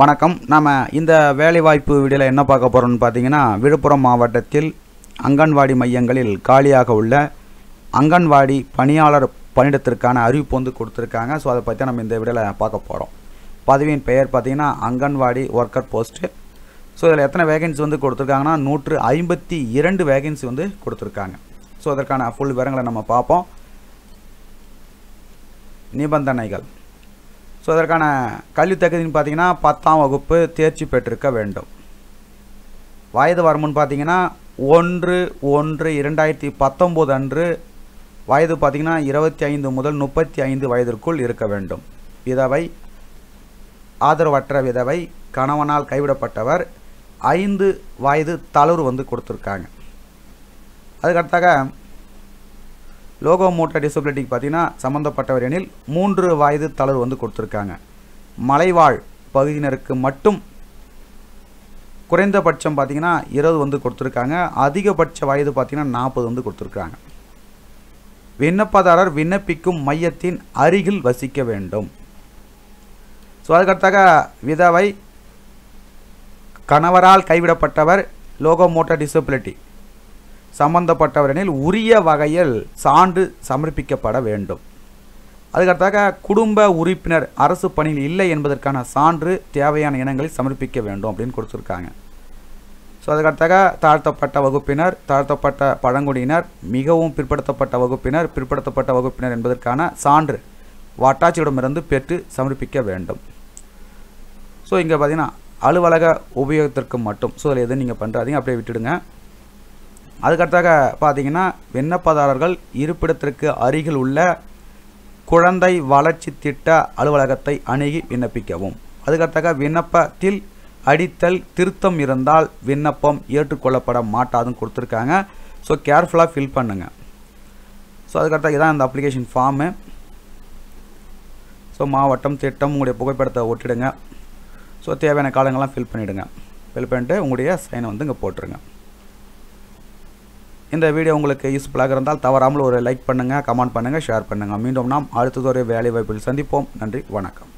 வணக்கம். நாம் இந்த வேலைவாய்ப்பு வீடியோவில் என்ன பார்க்க போகிறோம்னு பார்த்தீங்கன்னா விழுப்புரம் மாவட்டத்தில் அங்கன்வாடி மையங்களில் காலியாக உள்ள அங்கன்வாடி பணியாளர் பணியிடத்திற்கான அறிவிப்பு வந்து கொடுத்துருக்காங்க. ஸோ அதை பற்றி நம்ம இந்த வீடியோவில் பார்க்க போகிறோம் பதவியின் பெயர் பார்த்திங்கன்னா அங்கன்வாடி ஒர்க்கர் போஸ்ட்டு ஸோ இதில் எத்தனை வேகன்சி வந்து கொடுத்துருக்காங்கன்னா நூற்று ஐம்பத்தி இரண்டு வேகன்சி வந்து கொடுத்துருக்காங்க. ஸோ அதற்கான ஃபுல் விவரங்களை நம்ம பார்ப்போம். நிபந்தனைகள். ஸோ அதற்கான கல்வி தகுதின்னு பார்த்தீங்கன்னா பத்தாம் வகுப்பு தேர்ச்சி பெற்றிருக்க வேண்டும். வயது வரம்புன்னு பார்த்தீங்கன்னா ஒன்று ஒன்று இரண்டாயிரத்தி பத்தொம்போது அன்று வயது பார்த்தீங்கன்னா இருபத்தி ஐந்து முதல் முப்பத்தி ஐந்து வயதிற்குள் இருக்க வேண்டும். விதவை ஆதரவற்ற விதவை கணவனால் கைவிடப்பட்டவர் ஐந்து வயது தளர்வு வந்து கொடுத்துருக்காங்க. அதுக்கடுத்தாக லோகோ மோட்டர் டிசபிலிட்டிக்கு பார்த்தீங்கன்னா சம்மந்தப்பட்டவர் எனில் மூன்று வயது தளர்வு வந்து கொடுத்துருக்காங்க. மலைவாழ் பகுதியினருக்கு மட்டும் குறைந்தபட்சம் பார்த்தீங்கன்னா இருபது வந்து கொடுத்துருக்காங்க. அதிகபட்ச வயது பார்த்தீங்கன்னா நாற்பது வந்து கொடுத்துருக்காங்க. விண்ணப்பதாரர் விண்ணப்பிக்கும் மையத்தின் அருகில் வசிக்க வேண்டும். ஸோ அதுக்கடுத்தாக விதவை கணவரால் கைவிடப்பட்டவர் லோகோ மோட்டர் டிசபிலிட்டி. சம்பந்தப்பட்டவரெனில் உரிய வகையில் சான்று சமர்ப்பிக்கப்பட வேண்டும். அதுக்கடுத்தாக குடும்ப உறுப்பினர் அரசு பணியில் இல்லை என்பதற்கான சான்று தேவையான இனங்களை சமர்ப்பிக்க வேண்டும் அப்படின்னு கொடுத்துருக்காங்க. ஸோ அதுக்கடுத்தாக தாழ்த்தப்பட்ட வகுப்பினர் தாழ்த்தப்பட்ட பழங்குடியினர் மிகவும் பிற்படுத்தப்பட்ட வகுப்பினர் பிற்படுத்தப்பட்ட வகுப்பினர் என்பதற்கான சான்று வட்டாட்சியிடமிருந்து பெற்று சமர்ப்பிக்க வேண்டும். ஸோ இங்கே பார்த்தீங்கன்னா அலுவலக உபயோகத்திற்கு மட்டும். ஸோ அதில் எதுவும் நீங்கள் பண்ணுறாதீங்க அப்படியே விட்டுடுங்க. அதுக்கடுத்தாக பார்த்தீங்கன்னா விண்ணப்பதாரர்கள் இருப்பிடத்திற்கு அருகில் உள்ள குழந்தை வளர்ச்சி திட்ட அலுவலகத்தை அணுகி விண்ணப்பிக்கவும். அதுக்கடுத்தாக விண்ணப்பத்தில் அடித்தல் திருத்தம் இருந்தால் விண்ணப்பம் ஏற்றுக்கொள்ளப்பட மாட்டாதுன்னு கொடுத்துருக்காங்க. ஸோ கேர்ஃபுல்லாக ஃபில் பண்ணுங்கள் ஸோ அதுக்கடுத்தாக இதான் இந்த அப்ளிகேஷன் ஃபார்மு ஸோ மாவட்டம் திட்டம் உங்களுடைய புகைப்படத்தை ஒட்டிடுங்க. ஸோ தேவையான காலங்கள்லாம் ஃபில் பண்ணிவிடுங்க ஃபில் பண்ணிட்டு உங்களுடைய சைனை வந்து இங்கே போட்டுருங்க. இந்த வீடியோ உங்களுக்கு யூஸ்ஃபுல்லாக இருந்தால் தவறாமல் ஒரு லைக் பண்ணுங்கள் கமெண்ட் பண்ணுங்கள் ஷேர் பண்ணுங்கள் மீண்டும் நாம் அடுத்ததொரு வேலை வாய்ப்பில் சந்திப்போம். நன்றி வணக்கம்.